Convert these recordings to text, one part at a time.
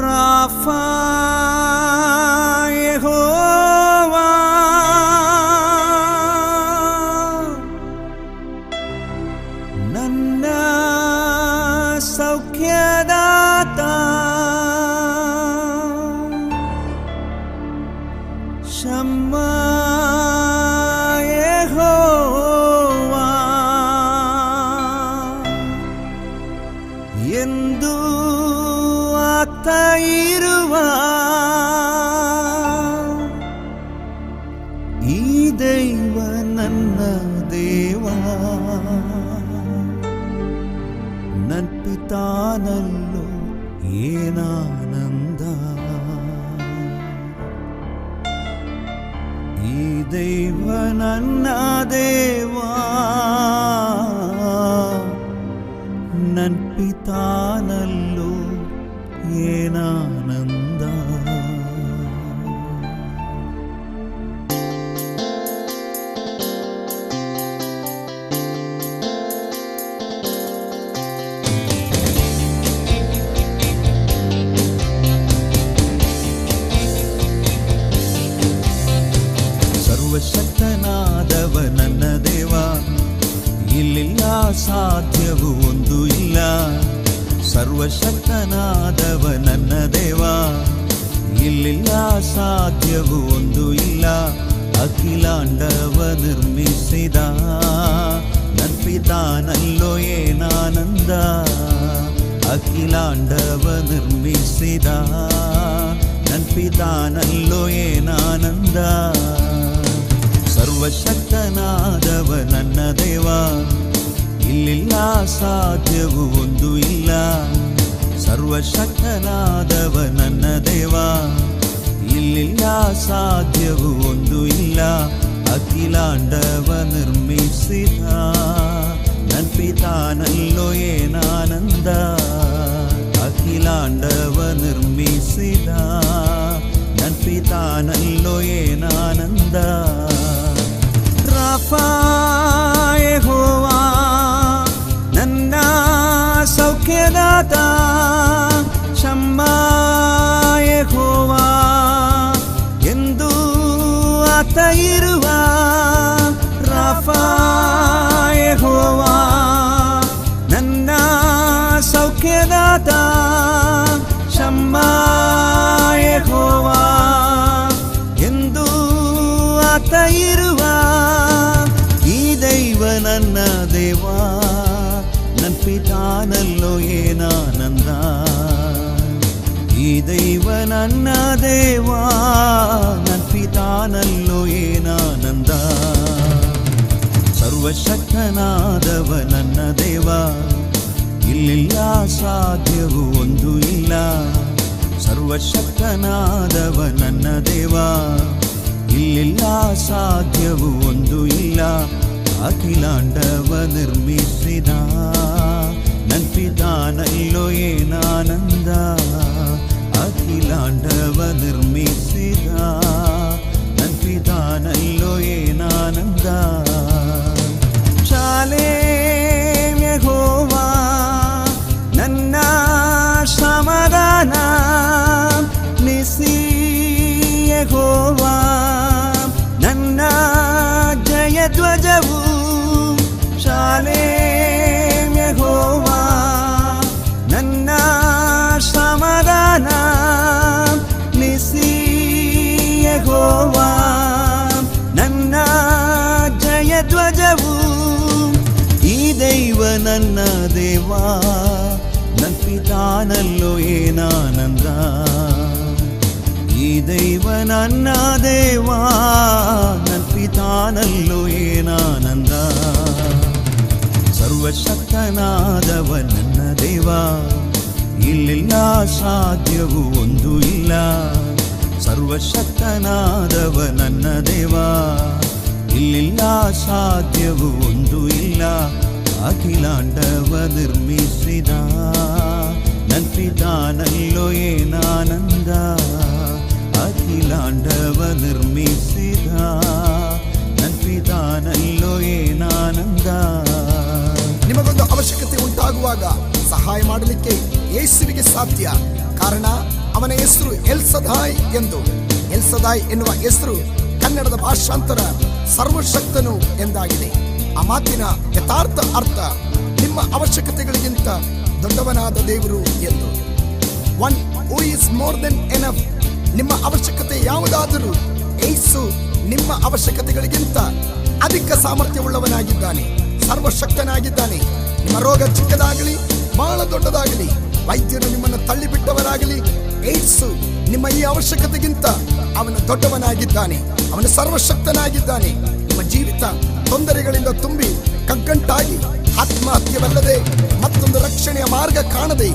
Rafah ಯೆಹೋವಾ ನನ್ನ ಸೌಖ್ಯದಾತ ಶಮ್ಮ ನನ್ನ ಪಿತಾನಲ್ಲೋ ಏನಾನಂದ ಈ ದೈವ ನನ್ನ ದೇವ ನನ್ ಪಿತಾನಲ್ಲೋ ದೇವ, ಇಲ್ಲಿಲ್ಲ ಸಾಧ್ಯವು ಒಂದು ಇಲ್ಲ. ಸರ್ವಶಕ್ತನಾದವ ನನ್ನ ದೇವ, ಇಲ್ಲಿಲ್ಲ ಸಾಧ್ಯವು ಒಂದು ಇಲ್ಲ. ಅಖಿಲಾಂಡವ ನಿರ್ಮಿಸಿದ ನನ್ನ ಪಿತಾನಲ್ಲೋ ಏನಾನಂದ. ಅಖಿಲಾಂಡವ ನಿರ್ಮಿಸಿದ ನನ್ನ ಪಿತಾನಲ್ಲೋ ಏನಾನಂದ. ಸರ್ವಶಕ್ತನಾದವ ನನ್ನ ದೇವ ಇಲ್ಲಿಲ್ಲ ಸಾಧ್ಯವು ಒಂದು ಇಲ್ಲ ಸರ್ವಶಕ್ತನಾದವ ನನ್ನ ದೇವ ಇಲ್ಲಿಲ್ಲ ಸಾಧ್ಯವು ಒಂದು ಇಲ್ಲ ಅಖಿಲಾಂಡವ ನಿರ್ಮಿಸಿದ ನನ್ ಪಿತಾನಲ್ಲೋ ಏನಾನಂದ ಅಖಿಲಾಂಡವ ನಿರ್ಮಿಸಿದ ನನ್ ಪಿತಾನಲ್ಲೋ ಏನಾನಂದ ರಾಫಾ ಯೆಹೋವಾ ನನ್ನ ಸೌಖ್ಯದಾತ. ದೈವ ನನ್ನ ದೇವಾ ನನ್ನ ಪಿತಾನಲ್ಲೋ ಏನಾನಂದ? ಸರ್ವಶಕ್ತನಾದವ ನನ್ನ ದೇವ, ಇಲ್ಲಿಲ್ಲ ಸಾಧ್ಯವು ಒಂದು ಇಲ್ಲ. ಸರ್ವಶಕ್ತನಾದವ ನನ್ನ ದೇವ, ಇಲ್ಲಿಲ್ಲ ಸಾಧ್ಯವು ಒಂದು ಇಲ್ಲ. ಅಖಿಲಾಂಡವ ನಿರ್ಮಿಸಿದ ನನ್ನ ಪಿತಾನಲ್ಲೋ ಏನಾನಂದ? ಜಯ ಧ್ವಜವು ಶಾಲೆ ಯೆಹೋವಾ ನನ್ನ ಸಮಾಧಾನ ನಿಸಿ ಯೆಹೋವಾ ನನ್ನ ಜಯ ಧ್ವಜವು ಈ ದೈವ ನನ್ನ ದೇವ ನನ್ನ ಪಿತಾನಲ್ಲೋ ಏನಾನಂದ ಈ ದೈವ ನನ್ನ ದೇವ ನನ್ನ ಪಿತಾನಲ್ಲೋ ಏನಾನಂದ? ಸರ್ವಶಕ್ತನಾದವ ನನ್ನ ದೇವ, ಇಲ್ಲಿಲ್ಲ ಸಾಧ್ಯವು ಒಂದು ಇಲ್ಲ. ಸರ್ವಶಕ್ತನಾದವ ನನ್ನ ದೇವ, ಇಲ್ಲಿಲ್ಲ ಸಾಧ್ಯವು ಒಂದು ಇಲ್ಲ. ಅಖಿಲಾಂಡವ ನಿರ್ಮಿಸಿದ ನನ್ ಪಿತಾನಲ್ಲೋ ಏನಾನಂದ? ಅಖಿಲಾಂಡವ ನಿರ್ಮಿಸಿದ. ನನ್ ಪಿತಾನಲ್ಲೋ ಏನಾನಂದ. ನಿಮಗೊಂದು ಅವಶ್ಯಕತೆ ಉಂಟಾಗುವಾಗ ಸಹಾಯ ಮಾಡಲಿಕ್ಕೆ ಯೇಸುವಿಗೆ ಸಾಧ್ಯ. ಕಾರಣ, ಅವನ ಹೆಸರು ಎಲ್ಸದಾಯ್ ಎಂದು. ಎಲ್ಸದಾಯ್ ಎನ್ನುವ ಹೆಸರು ಕನ್ನಡದ ಭಾಷಾಂತರ ಸರ್ವಶಕ್ತನು ಎಂದಾಗಿದೆ. ಆ ಮಾತಿನ ಯಥಾರ್ಥ ಅರ್ಥ ನಿಮ್ಮ ಅವಶ್ಯಕತೆಗಳಿಗಿಂತ ದೊಡ್ಡವನಾದ ದೇವರು ಎಂದು. One who is more than enough ನಿಮ್ಮ ಅವಶ್ಯಕತೆ ಯಾವುದಾದರೂ ಏಸು ನಿಮ್ಮ ಅವಶ್ಯಕತೆಗಳಿಗಿಂತ ಅಧಿಕ ಸಾಮರ್ಥ್ಯವುಳ್ಳವನಾಗಿದ್ದಾನೆ. ಸರ್ವಶಕ್ತನಾಗಿದ್ದಾನೆ. ನಿಮ್ಮ ರೋಗ ಚಿಕ್ಕದಾಗಲಿ, ಬಹಳ ದೊಡ್ಡದಾಗಲಿ, ವೈದ್ಯರು ನಿಮ್ಮನ್ನು ತಳ್ಳಿಬಿಟ್ಟವರಾಗಲಿ, ಏಸು ನಿಮ್ಮ ಈ ಅವಶ್ಯಕತೆಗಿಂತ ಅವನು ದೊಡ್ಡವನಾಗಿದ್ದಾನೆ. ಅವನು ಸರ್ವಶಕ್ತನಾಗಿದ್ದಾನೆ. ನಿಮ್ಮ ಜೀವಿತ ತೊಂದರೆಗಳಿಂದ ತುಂಬಿ ಕಗ್ಗಂಟಾಗಿ ಆತ್ಮಹತ್ಯವಲ್ಲದೆ ಮತ್ತೊಂದು ರಕ್ಷಣೆಯ ಮಾರ್ಗ ಕಾಣದೆ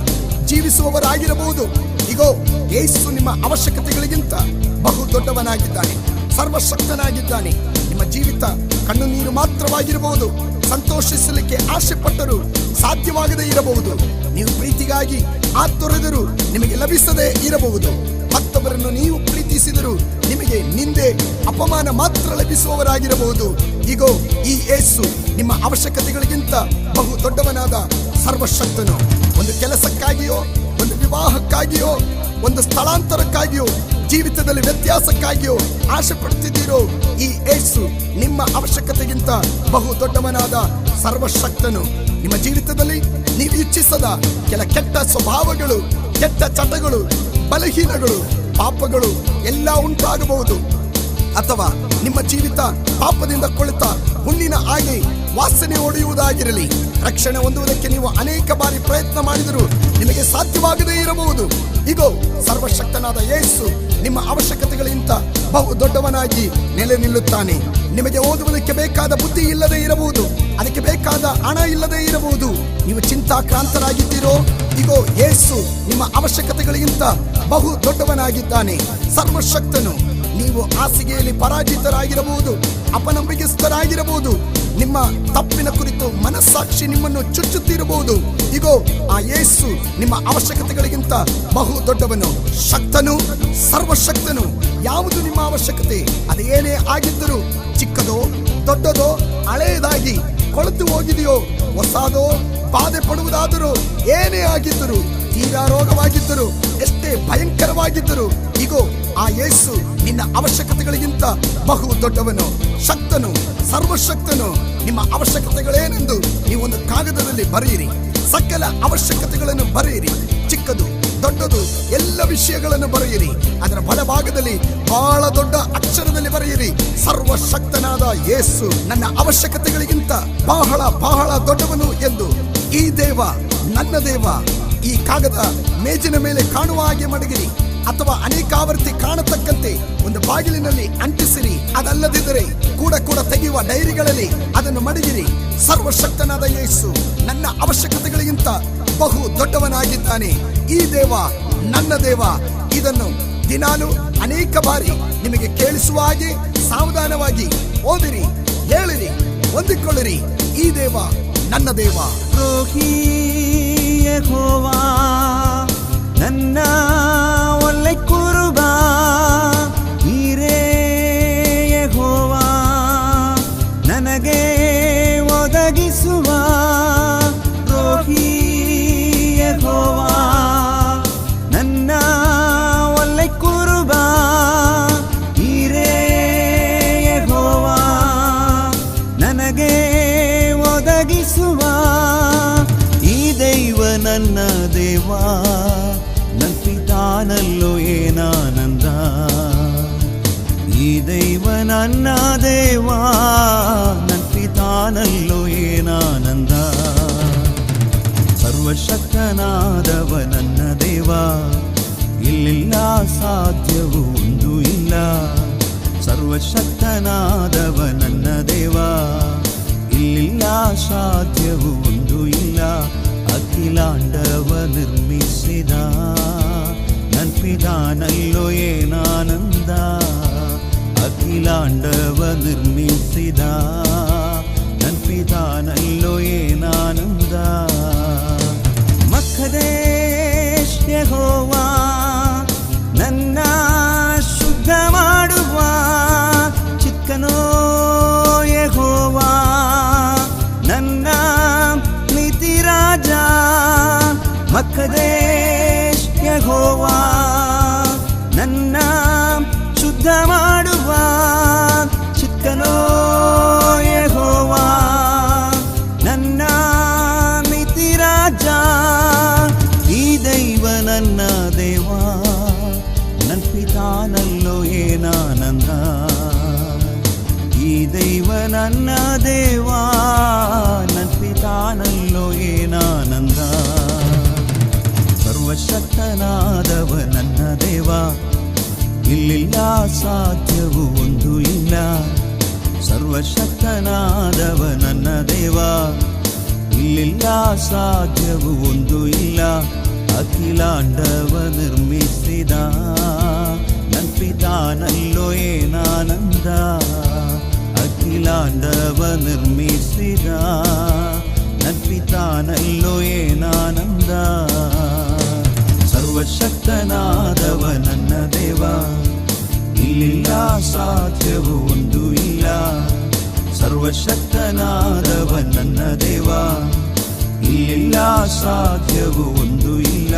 ಜೀವಿಸುವವರಾಗಿರಬಹುದು. ಇಗೋ ಯೇಸು ನಿಮ್ಮ ಅವಶ್ಯಕತೆಗಳಿಗಿಂತ ಬಹು ದೊಡ್ಡವನಾಗಿದ್ದಾನೆ, ಸರ್ವಶಕ್ತನಾಗಿದ್ದಾನೆ. ನಿಮ್ಮ ಜೀವಿತ ಕಣ್ಣು ನೀರು ಮಾತ್ರವಾಗಿರಬಹುದು, ಸಂತೋಷಿಸಲಿಕ್ಕೆ ಆಸೆ ಪಟ್ಟರು ಸಾಧ್ಯವಾಗದೇ ಇರಬಹುದು. ನೀವು ಪ್ರೀತಿಗಾಗಿ ಆತೊರೆದರೂ, ನಿಮಗೆ ಲಭಿಸದೇ ಇರಬಹುದು. ಮತ್ತೊಬ್ಬರನ್ನು ನೀವು ಪ್ರೀತಿಸಿದರೂ ನಿಮಗೆ ನಿಂದೆ, ಅಪಮಾನ ಮಾತ್ರ ಲಭಿಸುವವರಾಗಿರಬಹುದು. ಇಗೋ, ಈ ಯೇಸು ನಿಮ್ಮ ಅವಶ್ಯಕತೆಗಳಿಗಿಂತ ಬಹು ದೊಡ್ಡವನಾದ ಸರ್ವಶಕ್ತನು. ಒಂದು ಕೆಲಸಕ್ಕಾಗಿಯೋ ವಿವಾಹಕ್ಕಾಗಿಯೋ, ಒಂದು ಸ್ಥಳಾಂತರಕ್ಕಾಗಿಯೋ, ಜೀವಿತದಲ್ಲಿ ವ್ಯತ್ಯಾಸಕ್ಕಾಗಿಯೋ ಆಸೆ ಪಡ್ತಿದ್ದೀರೋ ಈ ಏಸು ನಿಮ್ಮ ಅವಶ್ಯಕತೆಗಿಂತ ಬಹು ದೊಡ್ಡವನಾದ ಸರ್ವಶಕ್ತನು. ನಿಮ್ಮ ಜೀವಿತದಲ್ಲಿ ನೀವು ಇಚ್ಛಿಸದ ಕೆಲ ಕೆಟ್ಟ ಸ್ವಭಾವಗಳು, ಕೆಟ್ಟ ಚಟಗಳು, ಬಲಹೀನಗಳು, ಪಾಪಗಳು ಎಲ್ಲ ಉಂಟಾಗಬಹುದು. ಅಥವಾ ನಿಮ್ಮ ಜೀವಿತ ಪಾಪದಿಂದ ಕೊಳಿತ ಹುಣ್ಣಿನ ಹಾಗೆ ವಾಸನೆ ಹೊಡೆಯುವುದಾಗಿರಲಿ ರಕ್ಷಣೆ ಹೊಂದುವುದಕ್ಕೆ ನೀವು ಅನೇಕ ಬಾರಿ ಪ್ರಯತ್ನ ಮಾಡಿದರೂ ನಿಮಗೆ ಸಾಧ್ಯವಾಗದೇ ಇರಬಹುದು. ಇಗೋ, ಸರ್ವಶಕ್ತನಾದ ಯೇಸು ನಿಮ್ಮ ಅವಶ್ಯಕತೆಗಳಿಂತ ಬಹು ದೊಡ್ಡವನಾಗಿ ನೆಲೆ ನಿಲ್ಲುತ್ತಾನೆ. ನಿಮಗೆ ಓದುವುದಕ್ಕೆ ಬೇಕಾದ ಬುದ್ಧಿ ಇಲ್ಲದೆ ಇರಬಹುದು. ಅದಕ್ಕೆ ಬೇಕಾದ ಹಣ ಇಲ್ಲದೆ ಇರಬಹುದು. ನೀವು ಚಿಂತಾಕ್ರಾಂತರಾಗಿದ್ದೀರೋ? ಇಗೋ, ಯೇಸು ನಿಮ್ಮ ಅವಶ್ಯಕತೆಗಳಿಗಿಂತ ಬಹು ದೊಡ್ಡವನಾಗಿದ್ದಾನೆ. ಸರ್ವಶಕ್ತನು, ನೀವು ಹಾಸಿಗೆಯಲ್ಲಿ ಪರಾಜಿತರಾಗಿರಬಹುದು ಅಪನಂಬಿಕೆಸ್ಥರಾಗಿರಬಹುದು ನಿಮ್ಮ ತಪ್ಪಿನ ಕುರಿತು ಮನಸ್ಸಾಕ್ಷಿ ನಿಮ್ಮನ್ನು ಚುಚ್ಚುತ್ತಿರಬಹುದು. ಇಗೋ, ಆ ಯೇಸು ನಿಮ್ಮ ಅವಶ್ಯಕತೆಗಳಿಗಿಂತ ಬಹು ದೊಡ್ಡವನು, ಶಕ್ತನು, ಸರ್ವಶಕ್ತನು. ಯಾವುದು ನಿಮ್ಮ ಅವಶ್ಯಕತೆ? ಅದೇನೇ ಆಗಿದ್ದರೂ ಚಿಕ್ಕದೋ, ದೊಡ್ಡದೋ, ಹಳೆಯದಾಗಿ ಕೊಳೆತು ಹೋಗಿದೆಯೋ, ಹೊಸಾದೋ, ಬಾಧೆ ಪಡುವುದಾದರೂ ಏನೇ ಆಗಿದ್ದರೂ, ತೀರಾ ರೋಗವಾಗಿದ್ದರು, ಎಷ್ಟೇ ಭಯಂಕರವಾಗಿದ್ದರು ಇಗೋ ಆ ಯೇಸು ನಿನ್ನ ಅವಶ್ಯಕತೆಗಳಿಗಿಂತ ಬಹು ದೊಡ್ಡವನು, ಶಕ್ತನು, ಸರ್ವಶಕ್ತನು. ನಿಮ್ಮ ಅವಶ್ಯಕತೆಗಳೇನೆಂದು ನೀವು ಒಂದು ಕಾಗದದಲ್ಲಿ ಬರೆಯಿರಿ. ಸಕಲ ಅವಶ್ಯಕತೆಗಳನ್ನು ಬರೆಯಿರಿ. ಚಿಕ್ಕದು, ದೊಡ್ಡದು, ಎಲ್ಲ ವಿಷಯಗಳನ್ನು ಬರೆಯಿರಿ. ಅದರ ಬಲಭಾಗದಲ್ಲಿ ಬಹಳ ದೊಡ್ಡ ಅಕ್ಷರದಲ್ಲಿ ಬರೆಯಿರಿ. ಸರ್ವಶಕ್ತನಾದ ಯೇಸು ನನ್ನ ಅವಶ್ಯಕತೆಗಳಿಗಿಂತ ಬಹಳ ಬಹಳ ದೊಡ್ಡವನು ಎಂದು ಈ ದೇವ, ನನ್ನ ದೇವ, ಈ ಕಾಗದ ಮೇಜಿನ ಮೇಲೆ ಕಾಣುವ ಹಾಗೆ ಮಡಗಿರಿ. ಅಥವಾ ಅನೇಕಾವರ್ತಿ ಕಾಣತಕ್ಕಂತೆ ಒಂದು ಬಾಗಿಲಿನಲ್ಲಿ ಅಂಟಿಸಿರಿ. ಅದಲ್ಲದಿದ್ದರೆ ಕೂಡ ಕೂಡ ತೆಗೆಯುವ ಡೈರಿಗಳಲ್ಲಿ ಅದನ್ನು ಮಡಗಿರಿ. ಸರ್ವಶಕ್ತನಾದ ಯೇಸು ನನ್ನ ಅವಶ್ಯಕತೆಗಳಿಗಿಂತ ಬಹು ದೊಡ್ಡವನಾಗಿದ್ದಾನೆ. ಈ ದೇವ ನನ್ನ ದೇವ. ಇದನ್ನು ದಿನಾಲು ಅನೇಕ ಬಾರಿ ನಿಮಗೆ ಕೇಳಿಸುವ ಹಾಗೆ ಸಾವಧಾನವಾಗಿ ಓದಿರಿ, ಹೇಳಿರಿ, ಹೊಂದಿಕೊಳ್ಳಿರಿ. ಈ ದೇವ ನನ್ನ ದೇವ. ನನ್ನ ದೇವ ನಂಬಿತಾನಲ್ಲೋ ಏನಾನಂದ? ಈ ದೈವ ನನ್ನ ದೇವಾ ನಂಬಿತಾನಲ್ಲೋ ಏನಾನಂದ? ಸರ್ವಶಕ್ತನಾದವ ನನ್ನ ದೇವಾ, ಇಲ್ಲಿಲ್ಲ ಸಾಧ್ಯವು ಒಂದು ಇಲ್ಲ. ಸರ್ವಶಕ್ತನಾದವ ನನ್ನ ದೇವಾ, ಇಲ್ಲಿಲ್ಲ ಸಾಧ್ಯವು ಒಂದು ಇಲ್ಲ. ಅಖಿಲಾಂಡವ ನಿರ್ಮಿಸಿದ ನನ್ಪಿದಾನಲ್ಲೋ ಏನಾನಂದ ಅಖಿಲಾಂಡವ ನಿರ್ಮಿಸಿದ ನನ್ಪಿದಾನಲ್ಲೋ ಏನಾನಂದ ಮಖದೇಶ್ ಯೆಹೋವಾ ಶುದ್ಧ ಮಾಡುವ ಚಿಕ್ಕನೋ ಯಹೋವಾ, ನನ್ನ ಮಿತಿ ರಾಜ, ಈ ದೈವ ನನ್ನ ದೇವ, ನನ್ನ ಪಿತಾನಲ್ಲೋ ಏನಾನಂದ, ಈ ದೈವ ನನ್ನ ದೇವ, ನನ್ನ ಏನಾನಂದ. ಸರ್ವಶಕ್ತನಾದವ ನನ್ನ ದೇವ ಇಲ್ಲಿಲ್ಲ ಸಾಧ್ಯವು ಒಂದು ಇಲ್ಲ ಸರ್ವಶಕ್ತನಾದವ ನನ್ನ ದೇವ ಇಲ್ಲಿಲ್ಲ ಸಾಧ್ಯವು ಒಂದು ಇಲ್ಲ ಅಖಿಲಾಂಡವ ನಿರ್ಮಿಸಿದ ನನ್ನ ಪಿತಾನಲ್ಲೋ ಏನಾನಂದ ಅಖಿಲಾಂಡವ ನಿರ್ಮಿಸಿದ ನನ್ನ ಪಿತಾನಲ್ಲೋ ಏನಾನಂದ ಸರ್ವಶಕ್ತನಾದವ ನನ್ನ ದೇವ ಇಲ್ಲಿಲ್ಲ ಸಾಧ್ಯವು ಒಂದು ಇಲ್ಲ ಸರ್ವಶಕ್ತನಾದವ ನನ್ನ ದೇವ ಇಲ್ಲಿಲ್ಲ ಸಾಧ್ಯವು ಒಂದು ಇಲ್ಲ